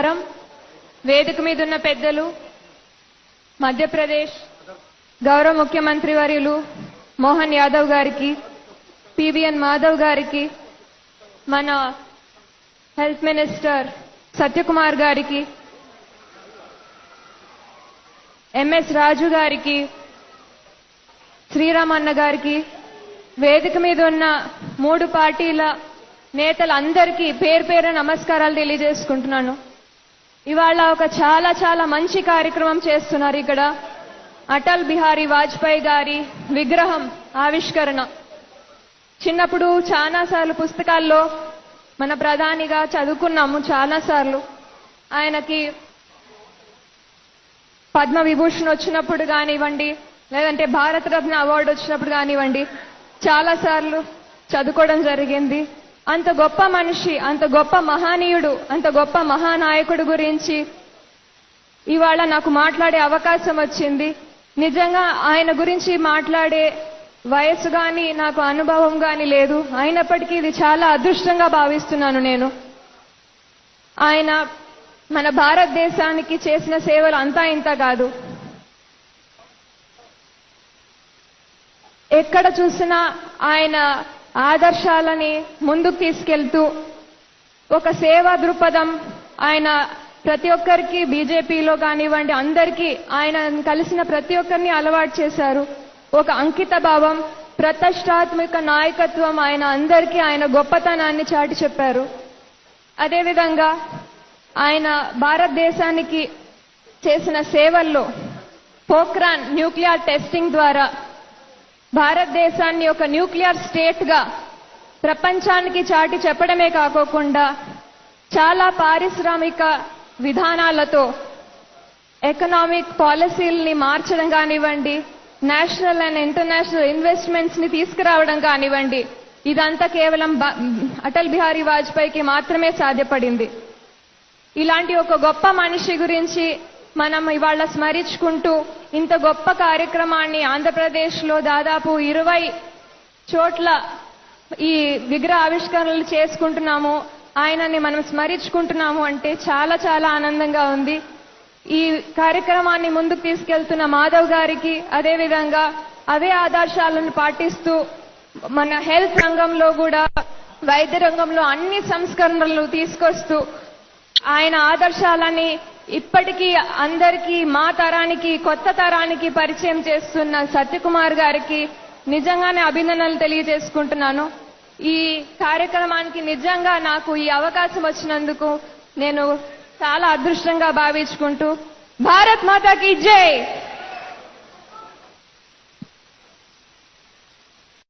నమస్కారం. వేదిక మీద ఉన్న పెద్దలు మధ్యప్రదేశ్ గౌరవ ముఖ్యమంత్రి వర్యులు మోహన్ యాదవ్ గారికి పివిఎన్ మాధవ్ గారికి మన హెల్త్ మినిస్టర్ సత్యకుమార్ గారికి ఎంఎస్ రాజు గారికి శ్రీరామన్న గారికి వేదిక మీద ఉన్న మూడు పార్టీల నేతలందరికీ పేరు పేరు నమస్కారాలు తెలియజేసుకుంటున్నాను. ఇవాళ ఒక చాలా చాలా మంచి కార్యక్రమం చేస్తున్నారు ఇక్కడ అటల్ బిహారీ వాజ్పేయి గారి విగ్రహం ఆవిష్కరణ. చిన్నప్పుడు చాలా సార్లు పుస్తకాల్లో మన ప్రధానిగా చదువుకున్నాము చాలా సార్లు. ఆయనకి పద్మ విభూషణ్ వచ్చినప్పుడు కానివ్వండి లేదంటే భారతరత్న అవార్డు వచ్చినప్పుడు కానివ్వండి చాలా సార్లు చదువుకోవడం జరిగింది. అంత గొప్ప మనిషి అంత గొప్ప మహానీయుడు అంత గొప్ప మహానాయకుడు గురించి ఇవాళ నాకు మాట్లాడే అవకాశం వచ్చింది. నిజంగా ఆయన గురించి మాట్లాడే వయస్సు గాని నాకు అనుభవం గాని లేదు. అయినప్పటికీ ఇది చాలా అదృష్టంగా భావిస్తున్నాను నేను. ఆయన మన భారతదేశానికి చేసిన సేవలు అంతా ఇంత కాదు. ఎక్కడ చూసినా ఆయన ఆదర్శాలని ముందుకు తీసుకెళ్తూ ఒక సేవా దృక్పథం ఆయన ప్రతి ఒక్కరికి బీజేపీలో కానివ్వండి అందరికీ ఆయన కలిసిన ప్రతి ఒక్కరిని అలవాటు చేశారు. ఒక అంకిత భావం ప్రతిష్టాత్మక నాయకత్వం ఆయన అందరికీ ఆయన గొప్పతనాన్ని చాటి చెప్పారు. అదేవిధంగా ఆయన భారతదేశానికి చేసిన సేవల్లో పోఖ్రాన్ న్యూక్లియర్ టెస్టింగ్ ద్వారా భారతదేశాన్ని ఒక న్యూక్లియర్ స్టేట్గా ప్రపంచానికి చాటి చెప్పడమే కాకోకుండా చాలా పారిశ్రామిక విధానాలతో ఎకనామిక్ పాలసీల్ని మార్చడం కానివ్వండి నేషనల్ అండ్ ఇంటర్నేషనల్ ఇన్వెస్ట్మెంట్స్ని తీసుకురావడం కానివ్వండి ఇదంతా కేవలం అటల్ బిహారీ వాజ్పేయికి మాత్రమే సాధ్యపడింది. ఇలాంటి ఒక గొప్ప మనిషి గురించి మనం ఇవాళ స్మరించుకుంటూ ఇంత గొప్ప కార్యక్రమాన్ని ఆంధ్రప్రదేశ్లో దాదాపు ఇరవై చోట్ల ఈ విగ్రహ ఆవిష్కరణలు చేసుకుంటున్నాము ఆయనని మనం స్మరించుకుంటున్నాము అంటే చాలా చాలా ఆనందంగా ఉంది. ఈ కార్యక్రమాన్ని ముందుకు తీసుకెళ్తున్న మాధవ్ గారికి అదేవిధంగా అవే ఆదర్శాలను పాటిస్తూ మన హెల్త్ రంగంలో కూడా వైద్య రంగంలో అన్ని సంస్కరణలు తీసుకొస్తూ ఆయన ఆదర్శాలని ఇప్పటికీ అందరికీ మా తరానికి కొత్త తరానికి పరిచయం చేస్తున్న సత్యకుమార్ గారికి నిజంగానే అభినందనలు తెలియజేసుకుంటున్నాను. ఈ కార్యక్రమానికి నిజంగా నాకు ఈ అవకాశం వచ్చినందుకు నేను చాలా అదృష్టంగా భావించుకుంటూ భారత్ మాతాకి జై!